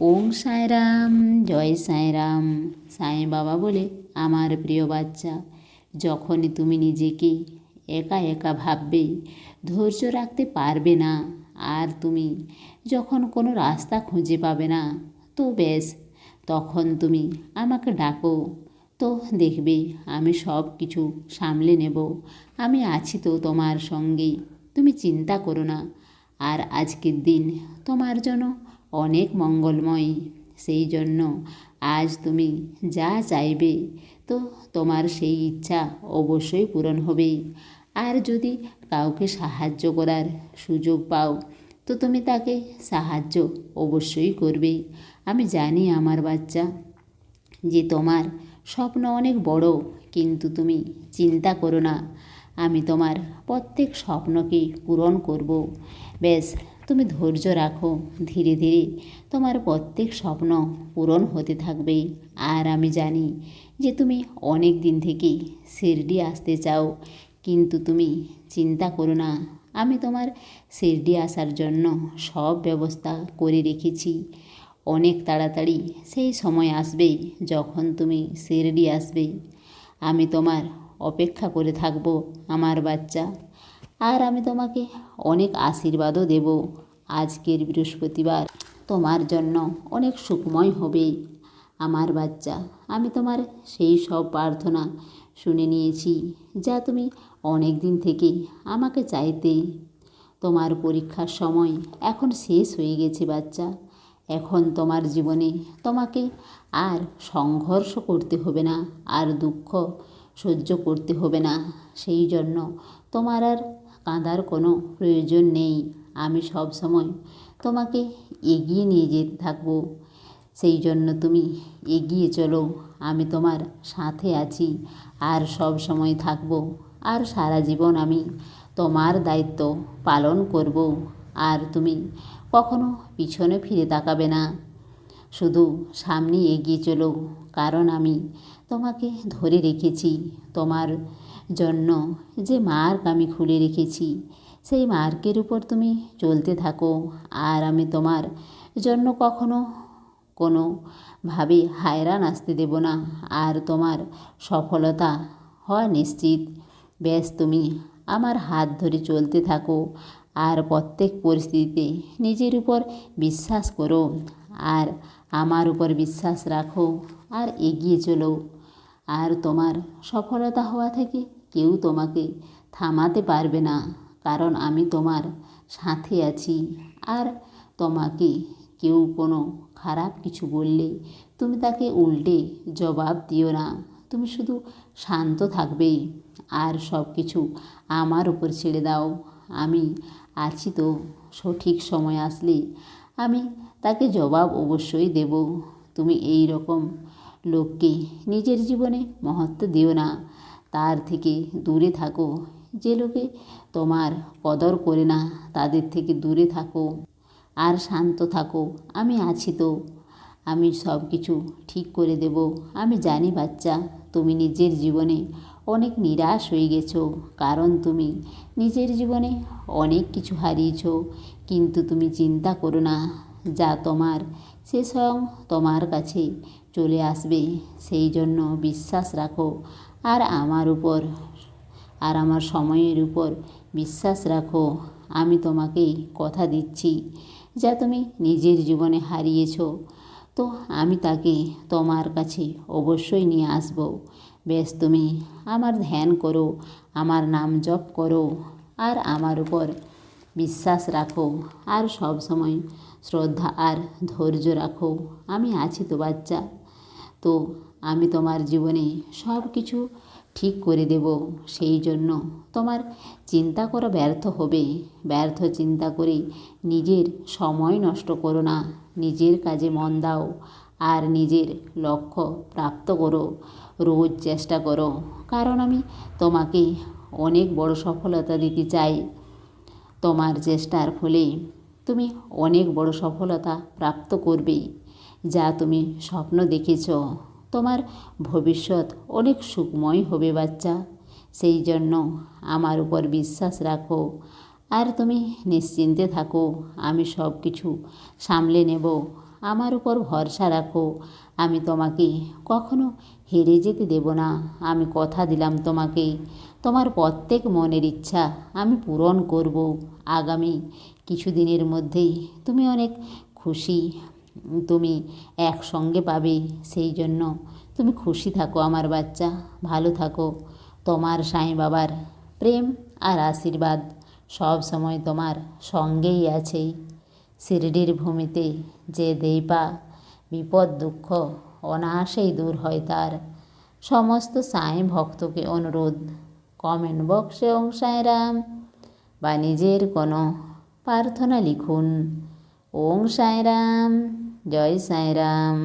ওং সাঁয়রাম জয় সাঁয়রাম সাঁই বাবা বলে, আমার প্রিয় বাচ্চা, যখনই তুমি নিজেকে একা একা ভাববে, ধৈর্য রাখতে পারবে না। আর তুমি যখন কোনো রাস্তা খুঁজে পাবে না, তো বেশ তখন তুমি আমাকে ডাকো। তো দেখবে, আমি সব কিছু সামলে নেব। আমি আছি তো তোমার সঙ্গে তুমি চিন্তা করো না। আর আজকের দিন তোমার জন্য অনেক মঙ্গলময়। সেই জন্য আজ তুমি যা চাইবে, তো তোমার সেই ইচ্ছা অবশ্যই পূরণ হবে। আর যদি কাউকে সাহায্য করার সুযোগ পাও, তো তুমি তাকে সাহায্য অবশ্যই করবে। আমি জানি আমার বাচ্চা, যে তোমার স্বপ্ন অনেক বড়, কিন্তু তুমি চিন্তা করো না। আমি তোমার প্রত্যেক স্বপ্নকে পূরণ করব। বেশ তুমি ধৈর্য রাখো, ধীরে ধীরে তোমার প্রত্যেক স্বপ্ন পূরণ হতে থাকবে। আর আমি জানি যে তুমি অনেক দিন থেকে শিরডি আসতে চাও, কিন্তু তুমি চিন্তা করো না, আমি তোমার শিরডি আসার জন্য সব ব্যবস্থা করে রেখেছি। অনেক তাড়াতাড়ি সেই সময় আসবে যখন তুমি শিরডি আসবে। আমি তোমার অপেক্ষা করে থাকব, আমার বাচ্চা। আর আমি তোমাকে অনেক আশীর্বাদও দেব। আজকের বৃহস্পতিবার। তোমার জন্য অনেক সুখময় হবে। আমার বাচ্চা, আমি তোমার সেই সব প্রার্থনা শুনে নিয়েছি, যা তুমি অনেক দিন থেকে আমাকে চাইতে। তোমার পরীক্ষার সময় এখন শেষ হয়ে গেছে বাচ্চা। এখন তোমার জীবনে তোমাকে আর সংঘর্ষ করতে হবে না, আর দুঃখ সহ্য করতে হবে না। সেই জন্য তোমার আর কাঁদার কোনো প্রয়োজন নেই। আমি সব সময় তোমাকে এগিয়ে নিয়ে যেতে থাকব। সেই জন্য তুমি এগিয়ে চলো, আমি তোমার সাথে আছি আর সব সময় থাকব। আর সারা জীবন আমি তোমার দায়িত্ব পালন করব আর তুমি কখনো পিছনে ফিরে তাকাবে না। শুধু সামনে এগিয়ে চলো, কারণ আমি তোমাকে ধরে রেখেছি। তোমার জন্য যে মার্ক আমি খুলে রেখেছি সেই মার্কের উপর তুমি চলতে থাকো। আর আমি তোমার জন্য কখনো কোনোভাবে হায়রান আসতে দেব না। আর তোমার সফলতা হওয়া নিশ্চিত। ব্যাস তুমি আমার হাত ধরে চলতে থাকো। আর প্রত্যেক পরিস্থিতিতে নিজের উপর বিশ্বাস করো। আর আমার উপর বিশ্বাস রাখো। আর এগিয়ে চলো। আর তোমার সফলতা হওয়া থেকে কেউ তোমাকে থামাতে পারবে না। কারণ আমি তোমার সাথে আছি। আর তোমাকে কেউ কোনো খারাপ কিছু বললে তুমি তাকে উল্টে জবাব দিও না। তুমি শুধু শান্ত থাকবে আর সব কিছু আমার উপর ছেড়ে দাও। আমি আছি তো সঠিক সময় আসলে আমি তাকে জবাব অবশ্যই দেব। তুমি এই রকম লোককে নিজের জীবনে মহত্ব দিও না। তার থেকে দূরে থাকো। যে লোকে তোমার কদর করে না, তাদের থেকে দূরে থাকো আর শান্ত থাকো। আমি আছি তো। আমি সব কিছু ঠিক করে দেব। আমি জানি বাচ্চা, তুমি নিজের জীবনে অনেক নিরাশ হয়ে গেছো। কারণ তুমি নিজের জীবনে অনেক কিছু হারিয়েছো। কিন্তু তুমি চিন্তা করো না, যা তোমার, সে স্বয়ং তোমার কাছে চলে আসবে। সেই জন্য বিশ্বাস রাখো। আর আমার উপর আর আমার সময়ের উপর বিশ্বাস রাখো, আমি তোমাকেই কথা দিচ্ছি, যা তুমি নিজের জীবনে হারিয়েছ। তো আমি তাকে তোমার কাছে অবশ্যই নিয়ে আসব। বেশ তুমি আমার ধ্যান করো, আমার নাম জপ করো, আর আমার উপর বিশ্বাস রাখো, আর সব সময় শ্রদ্ধা আর ধৈর্য রাখো, আমি আছি তো বাচ্চা। তো আমি তোমার জীবনে সব কিছু ঠিক করে দেব সেই জন্য। তোমার চিন্তা করা ব্যর্থ হবে। ব্যর্থ চিন্তা করে নিজের সময় নষ্ট করো না। নিজের কাজে মন দাও আর নিজের লক্ষ্য প্রাপ্ত করো। রোজ চেষ্টা করো। কারণ আমি তোমাকে অনেক বড় সফলতা দিতে চাই। তোমার চেষ্টার ফলে তুমি অনেক বড় সফলতা প্রাপ্ত করবে। যা তুমি স্বপ্ন দেখেছ। তোমার ভবিষ্যৎ অনেক সুখময় হবে বাচ্চা। সেই জন্য আমার উপর বিশ্বাস রাখো। আর তুমি নিশ্চিন্তে থাকো। আমি সব কিছু সামলে নেব। আমার উপর ভরসা রাখো। আমি তোমাকে কখনো হেরে যেতে দেব না। আমি কথা দিলাম তোমাকে। তোমার প্রত্যেক মনের ইচ্ছা আমি পূরণ করব। আগামী কিছুদিনের মধ্যেই তুমি অনেক খুশি তুমি একসঙ্গে পাবে সেই জন্য। তুমি খুশি থাকো আমার বাচ্চা, ভালো থাকো। তোমার সাঁই বাবার প্রেম আর আশীর্বাদ সব সময় তোমার সঙ্গেই আছে। শিরডির ভূমিতে যে দেইপা, বিপদ, দুঃখ, অনায়াসেই দূর হয় তার। সমস্ত সাঁই ভক্তকে অনুরোধ কমেন্ট বক্সে ওং সাঁয়রাম বা নিজের কোনো প্রার্থনা লিখুন, ওং সাঁয়রাম জয় সাঁয়রাম